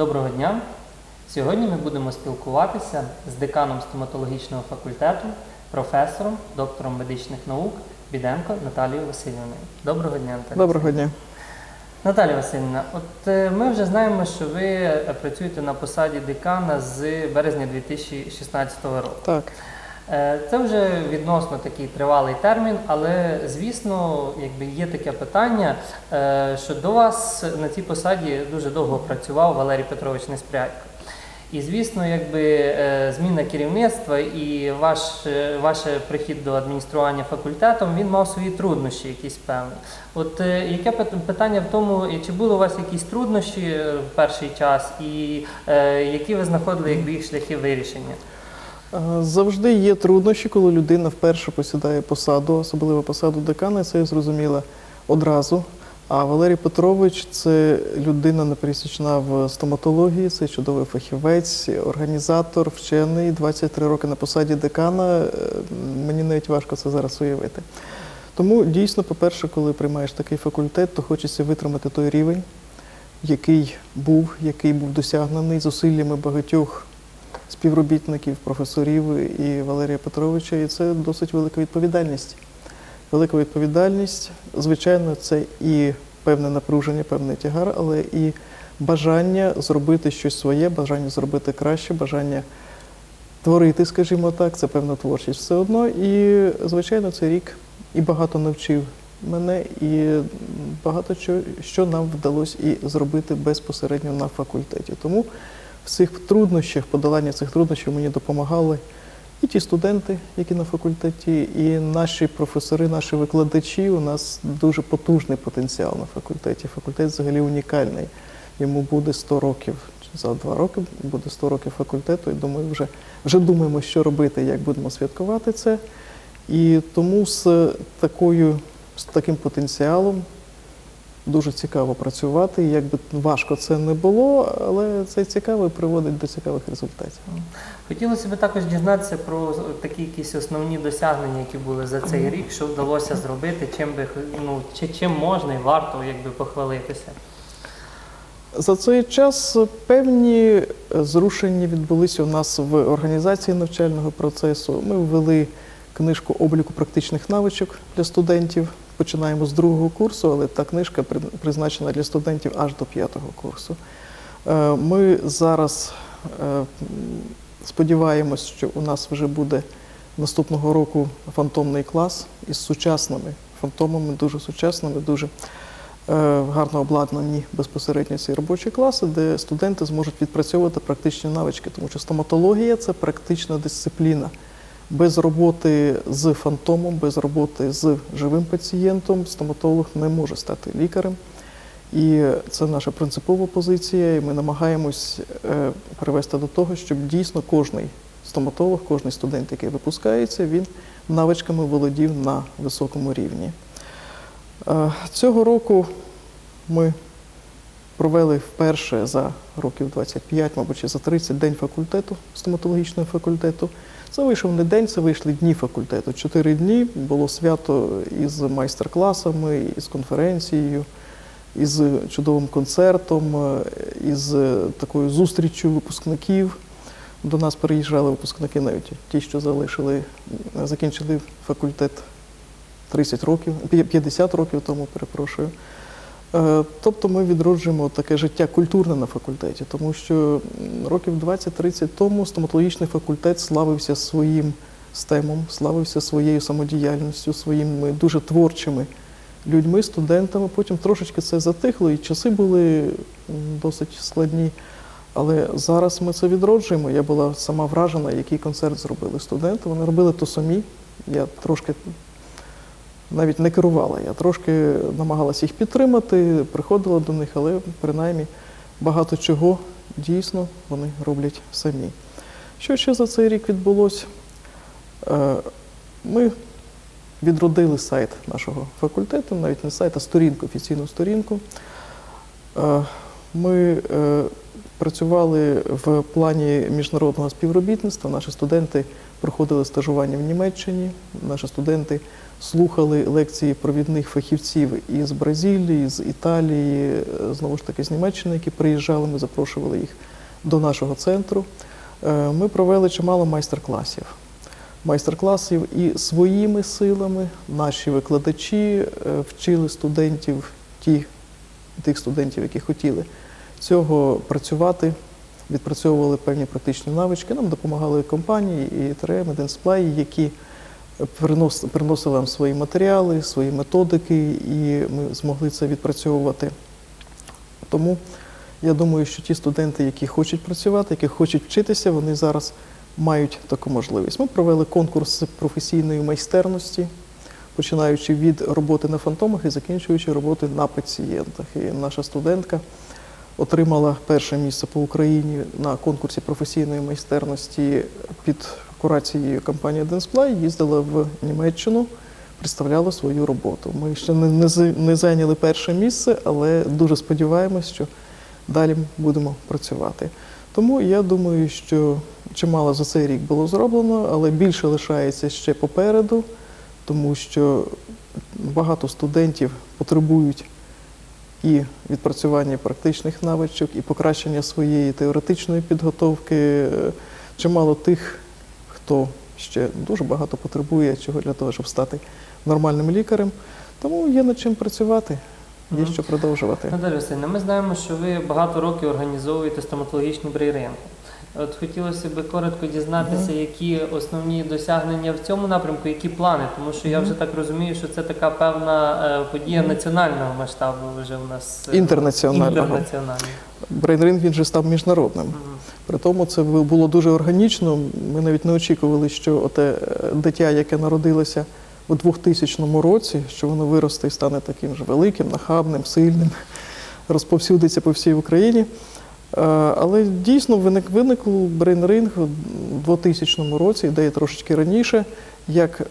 Доброго дня! Сьогодні ми будемо спілкуватися з деканом стоматологічного факультету, професором, доктором медичних наук Біденко Наталією Васильівною. Доброго дня, Наталія. Доброго дня. Наталія Васильівна, от е, ми вже знаємо, що ви е, працюєте на посаді декана з березня 2016 року. Так, Це вже відносно такий тривалий термін, але звісно, якби є таке питання, е, що до вас на цій посаді дуже довго працював Валерій Петрович Неспрядько. І звісно, якби е, зміна керівництва і ваш, е, ваш прихід до адміністрування факультетом, він мав свої труднощі, якісь певні. От е, яке питання в тому, чи були у вас якісь труднощі е, в перший час, і е, які ви знаходили якби їх шляхи вирішення? Е, завжди є труднощі, коли людина вперше посідає посаду, особливо посаду декана, це зрозуміло одразу. А Валерій Петрович це людина непересічна в стоматології, це чудовий фахівець, організатор, вчений, 23 роки на посаді декана. Е, Мені навіть важко це зараз уявити. Тому дійсно, по-перше, коли приймаєш такий факультет, то хочеться витримати той рівень, який був, який був досягнений зусиллями багатьох співробітників, професорів і Валерія Петровича, і це досить велика відповідальність. Велика відповідальність, звичайно, це і певне напруження, певний тягар, але і бажання зробити щось своє, бажання зробити краще, бажання творити, скажімо так, це певна творчість все одно. І, звичайно, цей рік і багато навчив мене, і багато що, що нам вдалося і зробити безпосередньо на факультеті. Тому в цих труднощах, подолання цих труднощів мені допомагали і ті студенти, які на факультеті, і наші професори, наші викладачі. У нас дуже потужний потенціал на факультеті. Факультет взагалі унікальний. Йому буде 100 років. За два роки буде 100 років факультету, і думаю, вже, вже думаємо, що робити, як будемо святкувати це. І тому з такою, з таким потенціалом дуже цікаво працювати. Як би важко це не було, але це цікаво і приводить до цікавих результатів. Хотілося б також дізнатися про такі якісь основні досягнення, які були за цей рік, що вдалося зробити, чим би ну чи чим можна і варто якби похвалитися. За цей час певні зрушення відбулися у нас в організації навчального процесу. Ми ввели книжку обліку практичних навичок для студентів. Починаємо з другого курсу, але та книжка призначена для студентів аж до п'ятого курсу. Е, Ми зараз е, сподіваємось, що у нас вже буде наступного року фантомний клас із сучасними фантомами, дуже сучасними, дуже е, гарно обладнані безпосередньо ці робочі класи, де студенти зможуть відпрацьовувати практичні навички, тому що стоматологія це практична дисципліна. Без роботи з фантомом, без роботи з живим пацієнтом стоматолог не може стати лікарем. І це наша принципова позиція, і ми намагаємось е, привести до того, щоб дійсно кожний стоматолог, кожний студент, який випускається, він навичками володів на високому рівні. Е, Цього року ми провели вперше за років 25, мабуть, за 30 день факультету, стоматологічного факультету. Це вийшов не день, це вийшли дні факультету. Чотири дні було свято із майстер-класами, із конференцією, із чудовим концертом, із такою зустріччю випускників. До нас переїжджали випускники навіть ті, що залишили, закінчили факультет 30 років, п'я- 50 років тому, перепрошую. Е, Тобто ми відроджуємо таке життя культурне на факультеті, тому що років 20-30 тому стоматологічний факультет славився своїм стемом, славився своєю самодіяльністю, своїми дуже творчими людьми, студентами. Потім трошечки це затихло, і часи були досить складні. Але зараз ми це відроджуємо. Я була сама вражена, який концерт зробили студенти. Вони робили то самі. Я трошки навіть не керувала. Я трошки намагалася їх підтримати, приходила до них, але принаймні багато чого дійсно вони роблять самі. Що ще за цей рік відбулося? Е, Ми відродили сайт нашого факультету, навіть не сайт, а сторінку, офіційну сторінку. Е, Ми е, працювали в плані міжнародного співробітництва. Наші студенти проходили стажування в Німеччині. Наші студенти слухали лекції провідних фахівців із Бразилії, з Італії, е, знову ж таки з Німеччини, які приїжджали. Ми запрошували їх до нашого центру. Е, Ми провели чимало майстер-класів. Майстер-класів і своїми силами наші викладачі е, вчили студентів, ті, тих студентів, які хотіли цього працювати, відпрацьовували певні практичні навички. Нам допомагали компанії і ТРМ, і Денсплай, які приносили нам свої матеріали, свої методики, і ми змогли це відпрацьовувати. Тому я думаю, що ті студенти, які хочуть працювати, які хочуть вчитися, вони зараз мають таку можливість. Ми провели конкурс професійної майстерності, починаючи від роботи на фантомах і закінчуючи роботи на пацієнтах. І наша студентка отримала перше місце по Україні на конкурсі професійної майстерності під курацією компанії Денсплай, їздила в Німеччину, представляла свою роботу. Ми ще не, не, не зайняли перше місце, але дуже сподіваємось, що далі будемо працювати. Тому я думаю, що чимало за цей рік було зроблено, але більше лишається ще попереду, тому що багато студентів потребують і відпрацювання практичних навичок, і покращення своєї теоретичної підготовки. Е, Чимало тих, хто ще дуже багато потребує чого для того, щоб стати нормальним лікарем. Тому є над чим працювати, є що продовжувати. Наталя Васильівна, ми знаємо, що ви багато років організовуєте стоматологічні брейринги. От хотілося б коротко дізнатися, які основні досягнення в цьому напрямку, які плани, тому що я вже так розумію, що це така певна е, подія національного масштабу вже у нас е, Інтернаціонального. інтернаціонального. Брейнринг він же став міжнародним. При тому це було дуже органічно. Ми навіть не очікували, що оте е, дитя, яке народилося у 2000 році, що воно виросте і стане таким же великим, нахабним, сильним, розповсюдиться по всій Україні. Е, Але дійсно виник виник брейнринг у 2000 році, ідея трошечки раніше, як е,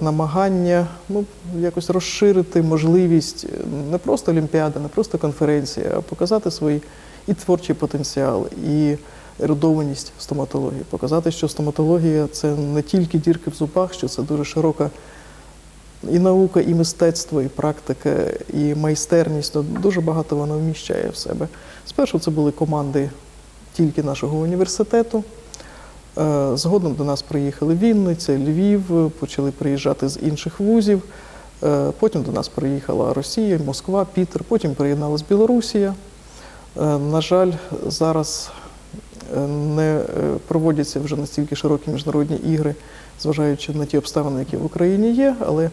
намагання ну, якось розширити можливість е, не просто олімпіади, не просто конференції, а показати свої і творчий потенціал, і ерудованість стоматології. Показати, що стоматологія це не тільки дірки в зубах, що це дуже широка і наука, і мистецтво, і практика, і майстерність. Ну, Дуже багато вона вміщає в себе. Спершу це були команди тільки нашого університету. Е, Згодом до нас приїхали Вінниця, Львів, почали приїжджати з інших вузів. Е, Потім до нас приїхала Росія, Москва, Пітер, потім приєдналась Білорусія. Е, На жаль, зараз не проводяться вже настільки широкі міжнародні ігри, зважаючи на ті обставини, які в Україні є. Але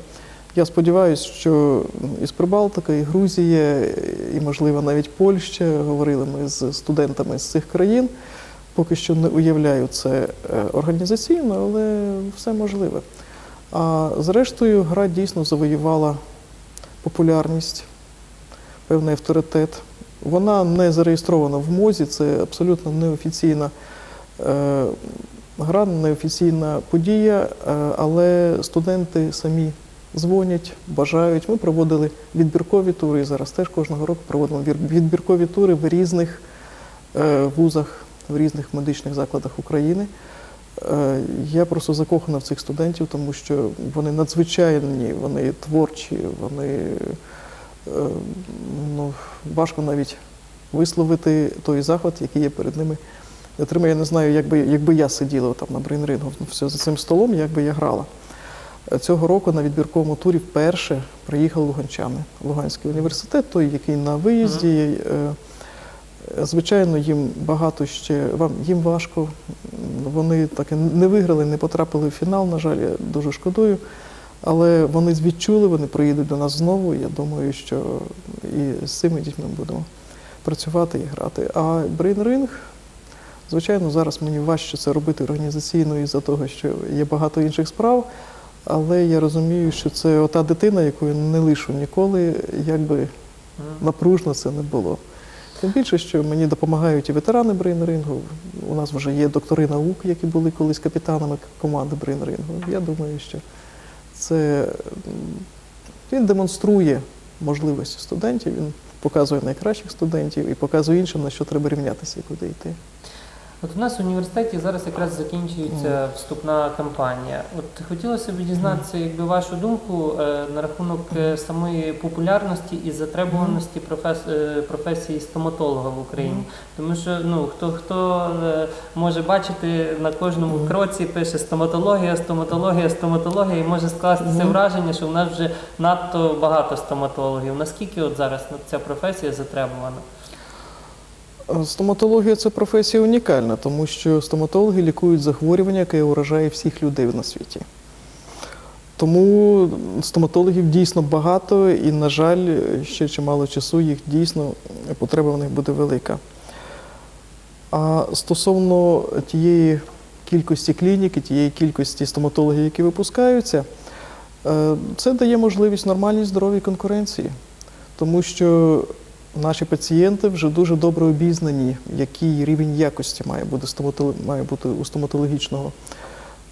я сподіваюся, що із Прибалтика, і Грузія, і, можливо, навіть Польща, говорили ми з студентами з цих країн. Поки що не уявляю це е, організаційно, але все можливе. А зрештою, гра дійсно завоювала популярність, певний авторитет. Вона не зареєстрована в МОЗі, це абсолютно неофіційна е, гра, неофіційна подія, е, але студенти самі дзвонять, бажають. Ми проводили відбіркові тури, і зараз теж кожного року проводимо відбіркові тури в різних е, вузах, в різних медичних закладах України. Е, Я просто закохана в цих студентів, тому що вони надзвичайні, вони творчі, вони ну, важко навіть висловити той захват, який є перед ними. Я тримаю, я не знаю, якби, якби я сиділа там на брейнрингу все за цим столом, як би я грала. Цього року на відбірковому турі вперше приїхали луганчани. Луганський університет, той, який на виїзді. Е, Звичайно, їм багато ще вам їм важко. Вони так і не виграли, не потрапили в фінал. На жаль, я дуже шкодую. Але вони відчули, вони приїдуть до нас знову. Я думаю, що і з цими дітьми будемо працювати і грати. А брейнринг, звичайно, зараз мені важче це робити організаційно із-за того, що є багато інших справ. Але я розумію, що це ота дитина, яку я не лишу ніколи, якби Мгм. напружно це не було. Тим більше, що мені допомагають і ветерани брейнрингу. У нас вже є доктори наук, які були колись капітанами команди брейнрингу. Я думаю, що це він демонструє можливості студентів, він показує найкращих студентів і показує іншим, на що треба рівнятися і куди йти. От у нас в університеті зараз якраз закінчується вступна кампанія. От хотілося б дізнатися, якби вашу думку е, на рахунок е, самої популярності і затребуваності е, професії стоматолога в Україні. Тому що ну хто хто може бачити на кожному кроці пише стоматологія, стоматологія, стоматологія, і може скластися враження, що в нас вже надто багато стоматологів. Наскільки от зараз ця професія затребувана? Е, Стоматологія це професія унікальна, тому що стоматологи лікують захворювання, яке уражає всіх людей на світі. Тому стоматологів дійсно багато, і, на жаль, ще чимало часу їх дійсно потреба в них буде велика. А стосовно тієї кількості клінік і тієї кількості стоматологів, які випускаються, е, це дає можливість нормальній здоровій конкуренції, тому що наші пацієнти вже дуже добре обізнані, який рівень якості має бути, має бути у стоматологічного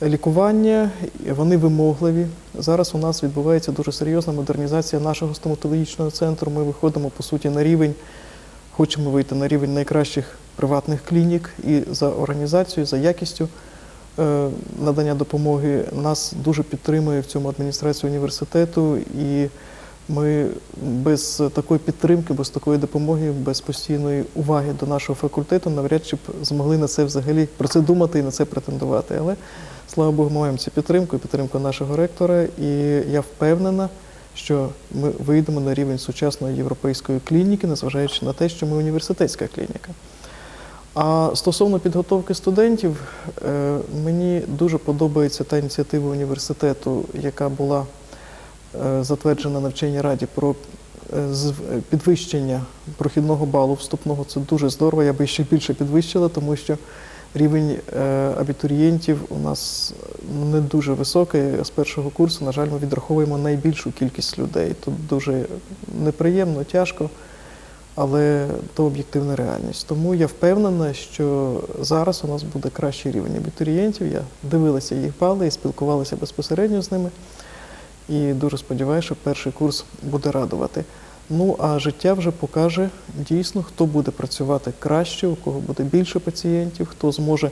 лікування. Вони вимогливі. Зараз у нас відбувається дуже серйозна модернізація нашого стоматологічного центру. Ми виходимо по суті на рівень, хочемо вийти на рівень найкращих приватних клінік і за організацією, за якістю е, надання допомоги нас дуже підтримує в цьому адміністрація університету, і ми без такої підтримки, без такої допомоги, без постійної уваги до нашого факультету навряд чи б змогли на це взагалі про це думати і на це претендувати. Але слава Богу, маємо цю підтримку, підтримку нашого ректора. І я впевнена, що ми вийдемо на рівень сучасної європейської клініки, незважаючи на те, що ми університетська клініка. А стосовно підготовки студентів, е, мені дуже подобається та ініціатива університету, яка була затверджена на вченій раді про е, підвищення прохідного балу вступного. Це дуже здорово. Я би ще більше підвищила, тому що рівень е, абітурієнтів у нас не дуже високий. З першого курсу, на жаль, ми відраховуємо найбільшу кількість людей. Тут дуже неприємно, тяжко але то об'єктивна реальність. Тому я впевнена, що зараз у нас буде кращий рівень абітурієнтів. Я дивилася їх бали і спілкувалася безпосередньо з ними. І дуже сподіваюся, що перший курс буде радувати. Ну а життя вже покаже дійсно, хто буде працювати краще, у кого буде більше пацієнтів, хто зможе е,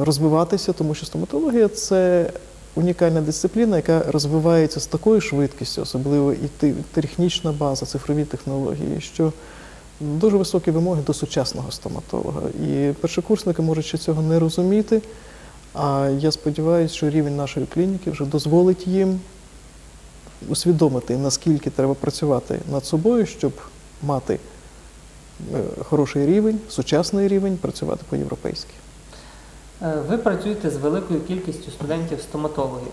розвиватися, тому що стоматологія це унікальна дисципліна, яка розвивається з такою швидкістю, особливо і технічна база, цифрові технології, що дуже високі вимоги до сучасного стоматолога. І першокурсники можуть ще цього не розуміти. А я сподіваюся, що рівень нашої клініки вже дозволить їм усвідомити, наскільки треба працювати над собою, щоб мати е, хороший рівень, сучасний рівень, працювати по-європейськи. Е, Ви працюєте з великою кількістю студентів стоматологів.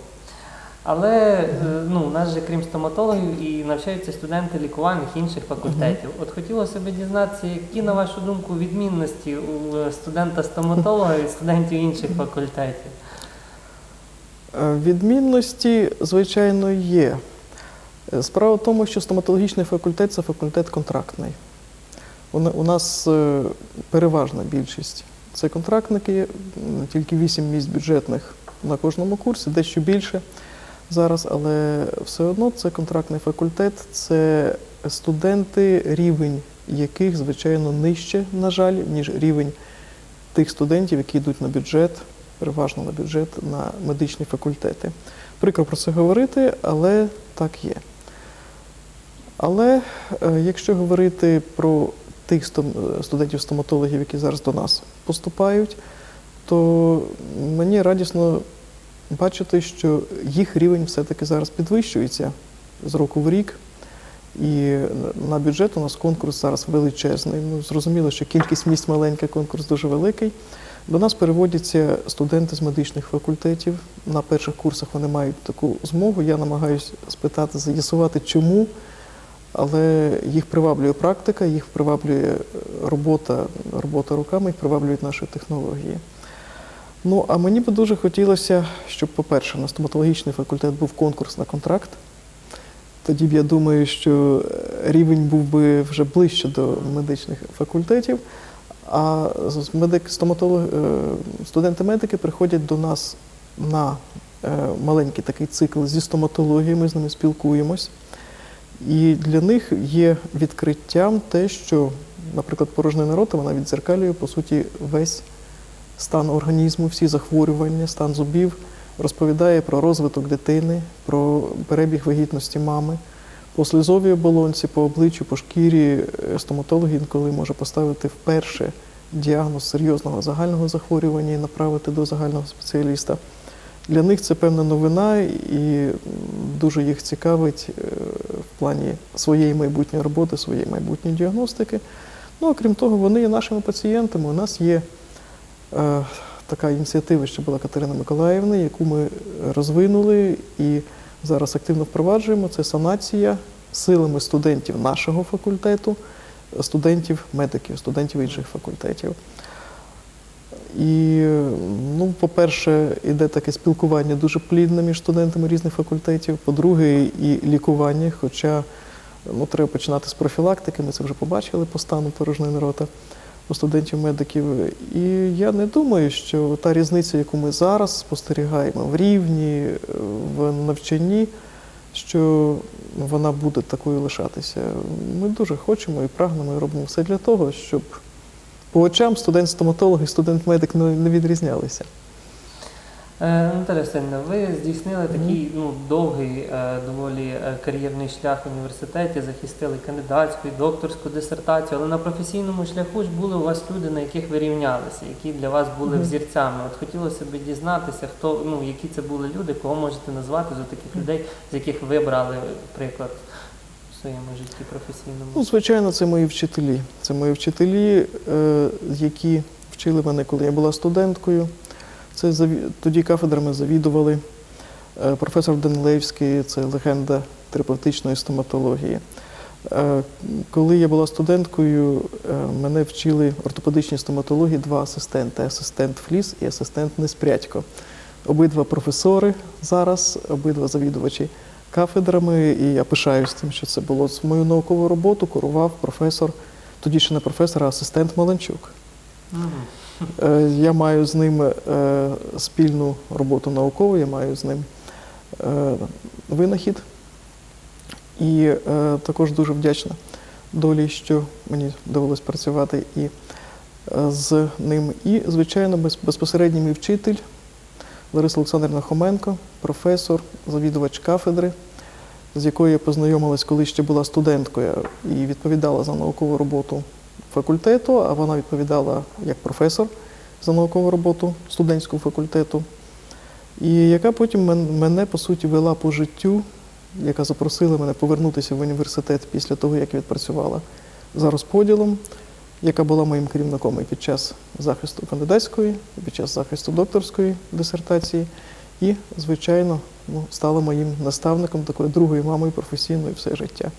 Але е, ну, у нас же крім стоматологів і навчаються студенти лікувальних інших факультетів. От хотілося б дізнатися, які, на вашу думку, відмінності у е, студента стоматолога від студентів інших факультетів. Е, Відмінності, звичайно, є. Справа в тому, що стоматологічний факультет це факультет контрактний. У нас переважна більшість це контрактники, тільки 8 місць бюджетних на кожному курсі, дещо більше зараз, але все одно це контрактний факультет, це студенти, рівень яких, звичайно, нижче, на жаль, ніж рівень тих студентів, які йдуть на бюджет, переважно на бюджет, на медичні факультети. Прикро про це говорити, але так є. Але е, якщо говорити про тих стом- студентів-стоматологів, які зараз до нас поступають, то мені радісно бачити, що їх рівень все-таки зараз підвищується з року в рік. І на бюджет у нас конкурс зараз величезний. Ну, зрозуміло, що кількість місць маленька, конкурс дуже великий. До нас переводяться студенти з медичних факультетів. На перших курсах вони мають таку змогу. Я намагаюся спитати, з'ясувати, чому, але їх приваблює практика, їх приваблює робота, робота руками, їх приваблюють наші технології. Ну, а мені би дуже хотілося, щоб, по-перше, на стоматологічний факультет був конкурс на контракт. Тоді б я думаю, що е, рівень був би вже ближче до медичних факультетів. А медик, стоматолог, е, студенти-медики приходять до нас на е, маленький такий цикл зі стоматології, ми з ними спілкуємось. І для них є відкриттям те, що наприклад, порожнина рота, вона відзеркалює, по суті, весь стан організму, всі захворювання, стан зубів, розповідає про розвиток дитини, про перебіг вагітності мами. По слизовій оболонці, по обличчю, по шкірі е, стоматолог інколи може поставити вперше діагноз серйозного загального захворювання і направити до загального спеціаліста. Для них це певна новина і дуже їх цікавить е, в плані своєї майбутньої роботи, своєї майбутньої діагностики. Ну, окрім того, вони є нашими пацієнтами. У нас є така ініціатива, що була Катерина Миколаївна, яку ми розвинули і зараз активно впроваджуємо. Це санація силами студентів нашого факультету, студентів медиків, студентів інших факультетів. І, ну, по-перше, іде таке спілкування дуже плідне між студентами різних факультетів. По-друге, і лікування, хоча ну, треба починати з профілактики, ми це вже побачили по стану порожнини рота у студентів-медиків. І я не думаю, що та різниця, яку ми зараз спостерігаємо в рівні, в навчанні, що вона буде такою лишатися. Ми дуже хочемо і прагнемо, і робимо все для того, щоб по очам студент-стоматолог і студент-медик не не відрізнялися. Е, Наталя Васильівна, ви здійснили такий ну, довгий е, доволі е, кар'єрний шлях в університеті, захистили кандидатську і докторську дисертацію, але на професійному шляху ж були у вас люди, на яких ви рівнялися, які для вас були взірцями. От хотілося б дізнатися, хто ну які це були люди, кого можете назвати з таких людей, з яких ви брали приклад в своєму житті професійному. Ну, звичайно, це мої вчителі. Це мої вчителі, які вчили мене, коли я була студенткою. Це тоді кафедрами завідували е, професор Данилевський, це легенда терапевтичної стоматології. Е, Коли я була студенткою, е, мене вчили ортопедичній стоматології два асистенти: асистент Фліс і асистент Неспрядько. Обидва професори зараз, обидва завідувачі кафедрами, і я пишаюсь тим, що це було мою наукову роботу, курував професор, тоді ще не професор, а асистент Маленчук. Мгм. Е, Я маю з ним е, спільну роботу наукову, я маю з ним е, винахід. І також дуже вдячна долі, що мені довелось працювати і з ним. І, звичайно, без- безпосередній мій вчитель Лариса Олександрівна Хоменко, професор, завідувач кафедри, з якою я познайомилась, коли ще була студенткою і відповідала за наукову роботу факультету, а вона відповідала як професор за наукову роботу студентського факультету, і яка потім мене, по суті, вела по життю, яка запросила мене повернутися в університет після того, як відпрацювала за розподілом, яка була моїм керівником і під час захисту кандидатської, і під час захисту докторської дисертації, і, звичайно, ну, стала моїм наставником, такою другою мамою професійною все життя.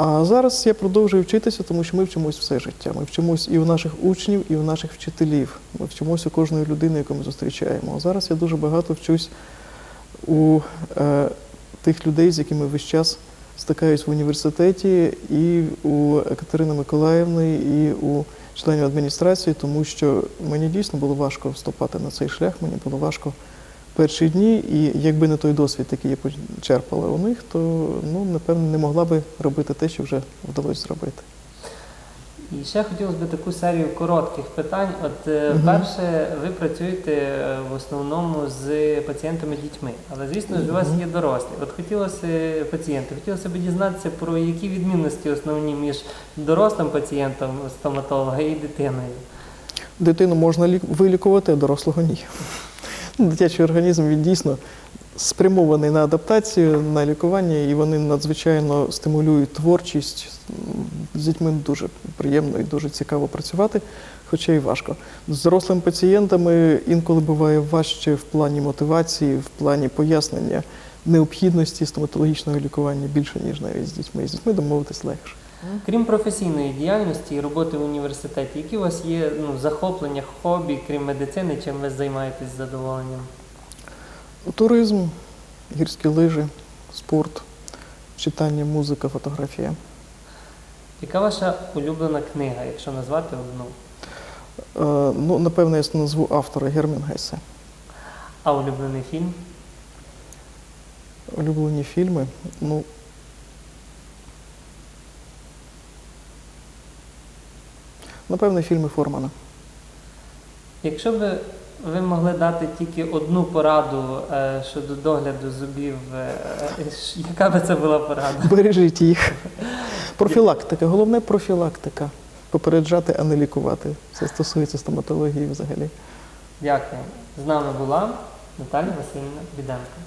А зараз я продовжую вчитися, тому що ми вчимось все життя. Ми вчимось і у наших учнів, і у наших вчителів. Ми вчимось у кожної людини, яку ми зустрічаємо. А зараз я дуже багато вчусь у е, тих людей, з якими весь час стикаюсь в університеті, і у Катерини Миколаївни, і у членів адміністрації, тому що мені дійсно було важко вступати на цей шлях, мені було важко перші дні, і якби не той досвід, який я почерпала у них, то ну, напевно не могла би робити те, що вже вдалося зробити. І ще хотілося б таку серію коротких питань. От е, Мгм. перше, ви працюєте е, в основному з пацієнтами дітьми, але звісно ж у вас є дорослі. От хотілося пацієнти, хотілося б дізнатися про які відмінності основні між дорослим пацієнтом стоматолога і дитиною. Дитину можна лік- вилікувати, а дорослого ні. Дитячий організм він дійсно спрямований на адаптацію, на лікування, і вони надзвичайно стимулюють творчість. З дітьми дуже приємно і дуже цікаво працювати, хоча й важко. З дорослими пацієнтами інколи буває важче в плані мотивації, в плані пояснення необхідності стоматологічного лікування більше, ніж навіть з дітьми. З дітьми домовитись легше. Крім професійної діяльності і роботи в університеті, які у вас є ну, захоплення, хобі, крім медицини, чим ви займаєтесь з задоволенням? Туризм, гірські лижі, спорт, читання, музика, фотографія. Яка ваша улюблена книга, якщо назвати одну? Е, ну, напевно, я назву автора Герман Гесе. А улюблений фільм? Улюблені фільми. Ну, Напевно, фільми Формана. Якщо б ви могли дати тільки одну пораду е, щодо догляду зубів, е, е, яка би це була порада? Бережіть їх. Профілактика, головне профілактика. Попереджати, а не лікувати. Це стосується стоматології взагалі. Дякую. З нами була Наталія Васильівна Біденко.